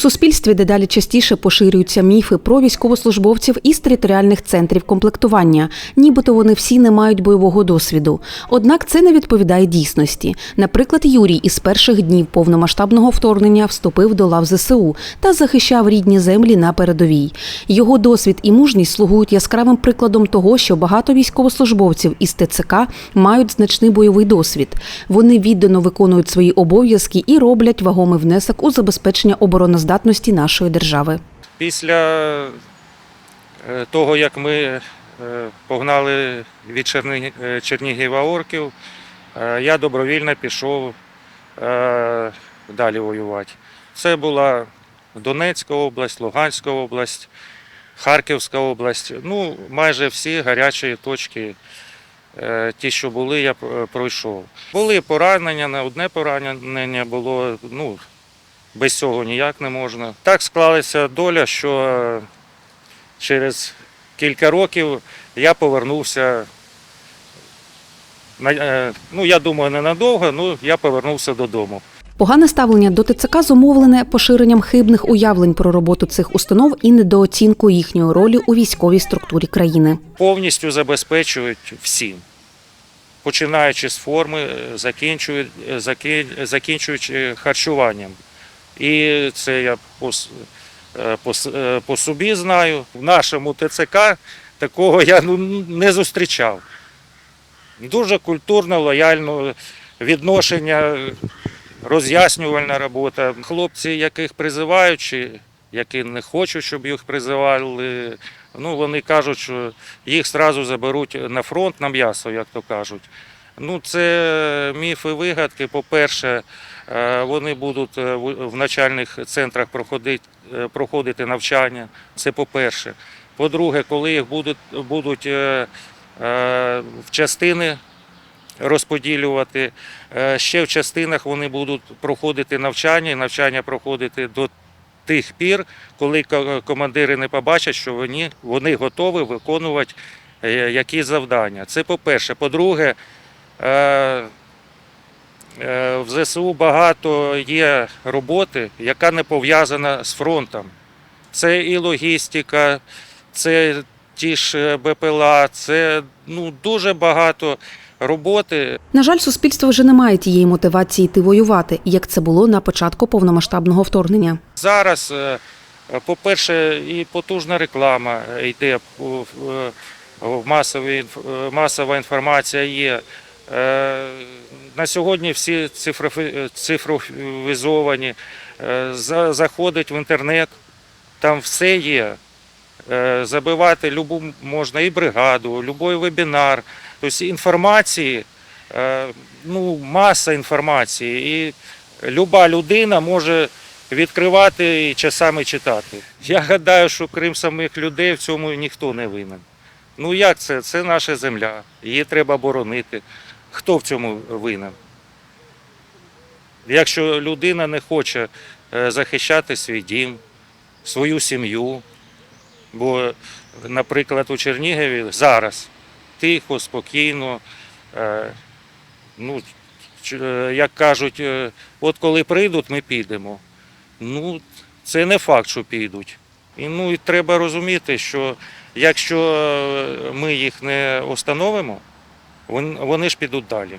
суспільстві дедалі частіше поширюються міфи про військовослужбовців із територіальних центрів комплектування, нібито вони всі не мають бойового досвіду. Однак це не відповідає дійсності. Наприклад, Юрій із перших днів повномасштабного вторгнення вступив до лав ЗСУ та захищав рідні землі на передовій. Його досвід і мужність слугують яскравим прикладом того, що багато військовослужбовців із ТЦК мають значний бойовий досвід. Вони віддано виконують свої обов'язки і роблять вагомий внесок у забезпечення обороноздатності нашої держави. Після е, того, як ми е, погнали від е, Чернігіва орків, я добровільно пішов далі воювати. Це була Донецька область, Луганська область, Харківська область. Ну, майже всі гарячі точки, ті, що були, я пройшов. Були поранення, не одне поранення було. Ну, без цього ніяк не можна. Так склалася доля, що е, через кілька років я повернувся. е, Ну, я думаю, ненадовго, ну я повернувся додому. Погане ставлення до ТЦК зумовлене поширенням хибних уявлень про роботу цих установ і недооцінкою їхньої ролі у військовій структурі країни. Повністю забезпечують всім. Починаючи з форми, е, закінчують- закінчуючи харчуванням. І це я по, е, по, е, по собі знаю. В нашому ТЦК такого я ну, не зустрічав. Дуже культурно, лояльно відношення, роз'яснювальна робота. Хлопці, яких призивають, чи які не хочуть, щоб їх призивали, ну вони кажуть, що їх одразу заберуть на фронт на м'ясо, як то кажуть. Ну, це міфи вигадки. По-перше, е, вони будуть е, в навчальних центрах проходити, е, проходити навчання. Це по-перше. По-друге, коли їх будуть, будуть в частини розподілювати, ще в частинах вони будуть проходити навчання, і навчання проходити до тих пір, коли командири не побачать, що вони, вони готові виконувати е, які завдання. Це по-перше. По-друге, в ЗСУ багато є роботи, яка не пов'язана з фронтом. Це і логістика, це ті ж е, БПЛА, це ну, дуже багато роботи, На жаль, суспільство вже не має тієї мотивації йти воювати, як це було на початку повномасштабного вторгнення. Зараз, е, по-перше, і потужна реклама йде, е, масова інформація є. Е, На сьогодні всі цифровізовані. Е, Заходить в інтернет, там все є. Е, Забивати любу можна і бригаду, будь-який вебінар. Тобто інформації, ну, маса інформації. І люба людина може відкривати і часами читати. Я гадаю, що крім самих людей в цьому ніхто не винен. Ну як це? Це наша земля, її треба боронити. Хто в цьому винен? Якщо людина не хоче е, захищати свій дім, свою сім'ю, бо, наприклад, у Чернігові зараз тихо, спокійно, е, ну, е, як кажуть, от коли прийдуть, ми підемо. Ну, це не факт, що підуть. І, ну, і треба розуміти, що якщо е, ми їх не установимо, вон- вони ж підуть далі.